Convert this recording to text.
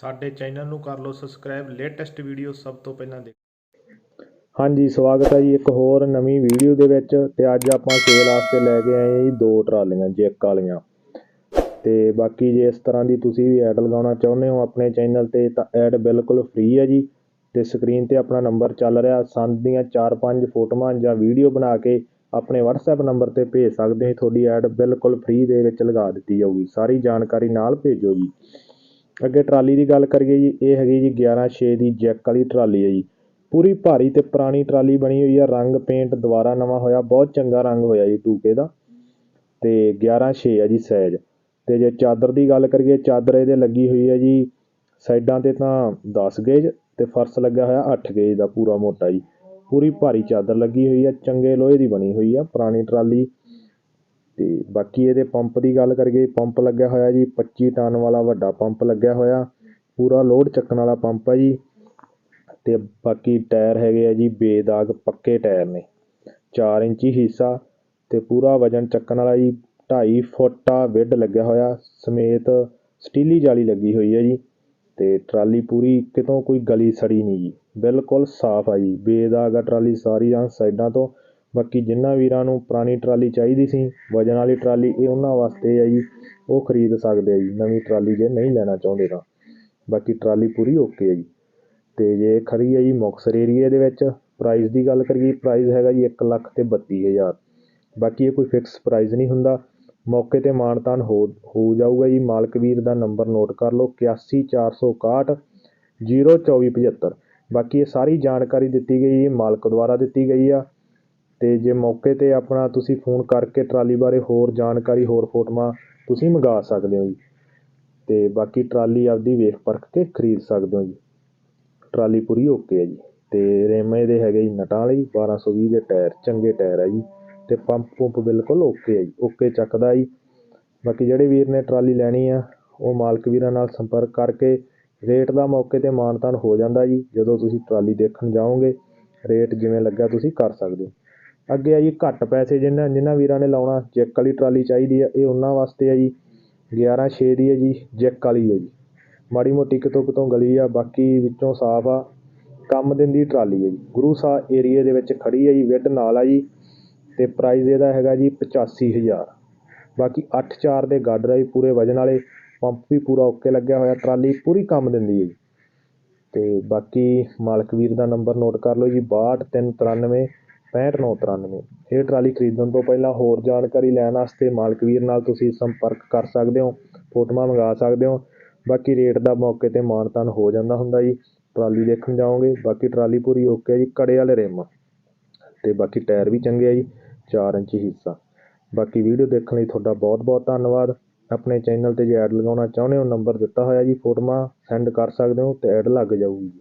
ਸਾਡੇ ਚੈਨਲ ਨੂੰ ਕਰ ਲਓ ਸਬਸਕ੍ਰਾਈਬ, ਲੇਟੈਸਟ ਵੀਡੀਓ ਸਭ ਤੋਂ ਪਹਿਲਾਂ ਦੇਖ। ਹਾਂਜੀ, ਸਵਾਗਤ ਹੈ ਜੀ ਇੱਕ ਹੋਰ ਨਵੀਂ ਵੀਡੀਓ ਦੇ ਵਿੱਚ ਤੇ ਅੱਜ ਆਪਾਂ ਸੇਲ ਵਾਸਤੇ ਲੈ ਕੇ ਆਏ ਜੀ ਦੋ ਟਰਾਲੀਆਂ, ਜੈਕ ਵਾਲੀਆਂ। ਤੇ ਬਾਕੀ ਜੇ ਇਸ ਤਰ੍ਹਾਂ ਦੀ ਤੁਸੀਂ ਵੀ ਐਡ ਲਗਾਉਣਾ ਚਾਹੁੰਦੇ ਹੋ ਆਪਣੇ ਚੈਨਲ ਤੇ ਤਾਂ ਐਡ ਬਿਲਕੁਲ ਫ੍ਰੀ ਹੈ ਜੀ। ਤੇ ਸਕਰੀਨ ਤੇ ਆਪਣਾ ਨੰਬਰ ਚੱਲ ਰਿਹਾ, ਸੰਦ ਦੀਆਂ 4-5 ਫੋਟੋਆਂ ਜਾਂ ਵੀਡੀਓ ਬਣਾ ਕੇ ਆਪਣੇ WhatsApp ਨੰਬਰ ਤੇ ਭੇਜ ਸਕਦੇ ਹੋ। ਤੁਹਾਡੀ ਐਡ ਬਿਲਕੁਲ ਫ੍ਰੀ ਦੇ ਵਿੱਚ ਲਗਾ ਦਿੱਤੀ ਜਾਊਗੀ। ਸਾਰੀ ਜਾਣਕਾਰੀ ਨਾਲ ਭੇਜੋ ਜੀ। ਅੱਗੇ ਟਰਾਲੀ ਦੀ ਗੱਲ ਕਰੀਏ ਜੀ, ਇਹ ਹੈਗੀ ਜੀ 11-6 ਦੀ ਜੈਕ ਵਾਲੀ ਟਰਾਲੀ ਹੈ ਜੀ। ਪੂਰੀ ਭਾਰੀ ਤੇ ਪੁਰਾਣੀ ਟਰਾਲੀ ਬਣੀ ਹੋਈ ਆ ਰੰਗ ਪੇਂਟ ਦੁਬਾਰਾ ਨਵਾਂ ਹੋਇਆ, ਬਹੁਤ ਚੰਗਾ ਰੰਗ ਹੋਇਆ ਜੀ ਟੂਕੇ ਦਾ। ਤੇ 11-6 ਆ ਜੀ ਸਾਈਜ਼। ਤੇ ਜੇ ਚਾਦਰ ਦੀ ਗੱਲ ਕਰੀਏ, ਚਾਦਰ ਇਹਦੇ ਲੱਗੀ ਹੋਈ ਹੈ ਜੀ, ਸਾਈਡਾਂ ਤੇ ਤਾਂ 10 ਗੇਜ ਤੇ ਫਰਸ਼ ਲੱਗਾ ਹੋਇਆ 8 ਗੇਜ ਦਾ ਪੂਰਾ ਮੋਟਾ ਜੀ। ਪੂਰੀ ਭਾਰੀ ਚਾਦਰ ਲੱਗੀ ਹੋਈ ਆ ਚੰਗੇ ਲੋਹੇ ਦੀ ਬਣੀ ਹੋਈ ਆ ਪੁਰਾਣੀ ਟਰਾਲੀ। ਅਤੇ ਬਾਕੀ ਇਹਦੇ ਪੰਪ ਦੀ ਗੱਲ ਕਰੀਏ, ਪੰਪ ਲੱਗਿਆ ਹੋਇਆ ਜੀ 25 ਟਨ ਵਾਲਾ ਵੱਡਾ ਪੰਪ ਲੱਗਿਆ ਹੋਇਆ। ਪੂਰਾ ਲੋਡ ਚੱਕਣ ਵਾਲਾ ਪੰਪ ਆ ਜੀ। ਅਤੇ ਬਾਕੀ ਟਾਇਰ ਹੈਗੇ ਆ ਜੀ, ਬੇਦਾਗ ਪੱਕੇ ਟਾਇਰ ਨੇ। ਚਾਰ ਇੰਚੀ ਹਿੱਸਾ ਅਤੇ ਪੂਰਾ ਵਜਨ ਚੱਕਣ ਵਾਲਾ ਜੀ, ਢਾਈ ਫੁੱਟ ਆ ਵਿੱਡ ਲੱਗਿਆ ਹੋਇਆ। ਸਮੇਤ ਸਟੀਲੀ ਜਾਲੀ ਲੱਗੀ ਹੋਈ ਹੈ ਜੀ। ਅਤੇ ਟਰਾਲੀ ਪੂਰੀ ਕਿਤੋਂ ਕੋਈ ਗਲੀ ਸੜੀ ਨਹੀਂ ਜੀ। ਬਿਲਕੁਲ ਸਾਫ਼ ਆ ਜੀ। ਬੇਦਾਗ ਆ ਟਰਾਲੀ ਸਾਰੀ ਆ ਸਾਈਡਾਂ ਤੋਂ। ਬਾਕੀ ਜਿਨ੍ਹਾਂ ਵੀਰਾਂ ਨੂੰ ਪੁਰਾਣੀ ਟਰਾਲੀ ਚਾਹੀਦੀ ਸੀ, ਵਜਨ ਵਾਲੀ ਟਰਾਲੀ ਇਹ ਉਹਨਾਂ ਵਾਸਤੇ ਆ ਜੀ, ਉਹ ਖਰੀਦ ਸਕਦੇ ਆ ਜੀ, ਨਵੀਂ ਟਰਾਲੀ ਜੇ ਨਹੀਂ ਲੈਣਾ ਚਾਹੁੰਦੇ ਤਾਂ। ਬਾਕੀ ਟਰਾਲੀ ਪੂਰੀ ਓਕੇ ਹੈ ਜੀ। ਅਤੇ ਜੇ ਖਰੀ ਹੈ ਜੀ ਮੁਕਤਸਰ ਏਰੀਏ ਦੇ ਵਿੱਚ ਪ੍ਰਾਈਜ਼ ਦੀ ਗੱਲ ਕਰੀਏ ਪ੍ਰਾਈਜ਼ ਹੈਗਾ ਜੀ ਇੱਕ ਲੱਖ ਅਤੇ ਬੱਤੀ ਹਜ਼ਾਰ। ਬਾਕੀ ਇਹ ਕੋਈ ਫਿਕਸ ਪ੍ਰਾਈਜ਼ ਨਹੀਂ ਹੁੰਦਾ। ਮੌਕੇ ਤੇ ਮਾਨਤਾਨ ਹੋ ਹੋ ਜਾਊਗਾ ਜੀ। ਮਾਲਕ ਵੀਰ ਦਾ ਨੰਬਰ ਨੋਟ ਕਰ ਲਓ 81461 02475 ਬਾਕੀ ਇਹ ਸਾਰੀ ਜਾਣਕਾਰੀ ਦਿੱਤੀ ਗਈ ਜੀ ਮਾਲਕ ਦੁਆਰਾ ਦਿੱਤੀ ਗਈ ਆ। ਅਤੇ ਜੇ ਮੌਕੇ ਤੇ ਆਪਣਾ ਤੁਸੀਂ ਫੋਨ ਕਰਕੇ ਟਰਾਲੀ ਬਾਰੇ ਹੋਰ ਜਾਣਕਾਰੀ, ਹੋਰ ਫੋਟੋਆਂ ਤੁਸੀਂ ਮੰਗਵਾ ਸਕਦੇ ਹੋ ਜੀ। ਅਤੇ ਬਾਕੀ ਟਰਾਲੀ ਆਪਦੀ ਵੇਖ ਪਰਖ ਕੇ ਖਰੀਦ ਸਕਦੇ ਹੋ ਜੀ। ਟਰਾਲੀ ਪੂਰੀ ਓਕੇ ਹੈ ਜੀ। ਅਤੇ ਰੇਮੇ ਦੇ ਹੈਗੇ ਜੀ ਨਟਾਂ ਲਈ ਬਾਰ੍ਹਾਂ ਸੌ ਵੀਹ ਦੇ ਟਾਇਰ, ਚੰਗੇ ਟਾਇਰ ਹੈ ਜੀ। ਅਤੇ ਪੰਪ ਪੁੰਪ ਬਿਲਕੁਲ ਓਕੇ ਹੈ ਜੀ, ਓਕੇ ਚੱਕਦਾ ਜੀ। ਬਾਕੀ ਜਿਹੜੇ ਵੀਰ ਨੇ ਟਰਾਲੀ ਲੈਣੀ ਆ, ਉਹ ਮਾਲਕ ਵੀਰਾਂ ਨਾਲ ਸੰਪਰਕ ਕਰਕੇ ਰੇਟ ਦਾ ਮੌਕੇ ਤੇ ਮਾਨਤਾਨ ਹੋ ਜਾਂਦਾ ਜੀ। ਜਦੋਂ ਤੁਸੀਂ ਟਰਾਲੀ ਦੇਖਣ ਜਾਓਗੇ, ਰੇਟ ਜਿਵੇਂ ਲੱਗਾ ਤੁਸੀਂ ਕਰ ਸਕਦੇ ਹੋ। ਅੱਗੇ ਆ ਜੀ, ਘੱਟ ਪੈਸੇ ਜਿਨ੍ਹਾਂ ਜਿਨ੍ਹਾਂ ਵੀਰਾਂ ਨੇ ਲਾਉਣਾ, ਜੈਕ ਵਾਲੀ ਟਰਾਲੀ ਚਾਹੀਦੀ ਆ, ਇਹ ਉਹਨਾਂ ਵਾਸਤੇ ਆ ਜੀ। 11 6 ਦੀ ਹੈ ਜੀ, ਜੈਕ ਵਾਲੀ ਹੈ ਜੀ। ਮਾੜੀ ਮੋਟੀ ਕਿਤੋਂ ਕਿਤੋਂ ਗਲੀ ਆ, ਬਾਕੀ ਵਿੱਚੋਂ ਸਾਫ਼ ਆ। ਕੰਮ ਦਿੰਦੀ ਟਰਾਲੀ ਹੈ ਜੀ। ਗੁਰੂ ਸਾਹਿਬ ਏਰੀਏ ਦੇ ਵਿੱਚ ਖੜੀ ਹੈ ਜੀ ਵਿੱਡ ਨਾਲ ਆ ਜੀ। ਤੇ ਪ੍ਰਾਈਸ ਇਹਦਾ ਹੈਗਾ ਜੀ 85000 ਬਾਕੀ 8-4 ਦੇ ਗਾਡਰ ਆ ਜੀ, ਪੂਰੇ ਵਜਨ ਵਾਲੇ। ਪੰਪ ਵੀ ਪੂਰਾ ਓਕੇ ਲੱਗਿਆ ਹੋਇਆ, ਟਰਾਲੀ ਪੂਰੀ ਕੰਮ ਦਿੰਦੀ ਹੈ ਜੀ। ਤੇ ਬਾਕੀ ਮਾਲਕ ਵੀਰ ਦਾ ਨੰਬਰ ਨੋਟ ਕਰ ਲਓ ਜੀ 6293 65993 ਇਹ ਟਰਾਲੀ ਖਰੀਦਣ ਤੋਂ ਪਹਿਲਾਂ ਹੋਰ ਜਾਣਕਾਰੀ ਲੈਣ ਵਾਸਤੇ ਮਾਲਕ ਵੀਰ ਨਾਲ ਤੁਸੀਂ ਸੰਪਰਕ ਕਰ ਸਕਦੇ ਹੋ, ਫੋਟੋਆਂ ਮੰਗਾ ਸਕਦੇ ਹੋ। ਬਾਕੀ ਰੇਟ ਦਾ ਮੌਕੇ ਤੇ ਮਾਣ ਮਾਨਤਾਨ ਹੋ ਜਾਂਦਾ ਹੁੰਦਾ ਜੀ। ਟਰਾਲੀ ਦੇਖਣ ਜਾਓਗੇ, ਬਾਕੀ ਟਰਾਲੀ ਪੂਰੀ ਓਕੇ ਜੀ ਕੜੇ ਵਾਲੇ ਰਿਮ। ਅਤੇ ਬਾਕੀ ਟਾਇਰ ਵੀ ਚੰਗੇ ਆ ਜੀ, ਚਾਰ ਇੰਚ ਹਿੱਸਾ। ਬਾਕੀ ਵੀਡੀਓ ਦੇਖਣ ਲਈ ਤੁਹਾਡਾ ਬਹੁਤ ਬਹੁਤ ਧੰਨਵਾਦ। ਆਪਣੇ ਚੈਨਲ ਤੇ ਜੇ ਐਡ ਲਗਾਉਣਾ ਚਾਹੁੰਦੇ ਹੋ, ਨੰਬਰ ਦਿੱਤਾ ਹੋਇਆ ਜੀ, ਫੋਟੋਆਂ ਸੈਂਡ ਕਰ ਸਕਦੇ ਹੋ ਅਤੇ ਐਡ ਲੱਗ ਜਾਊਗੀ ਜੀ।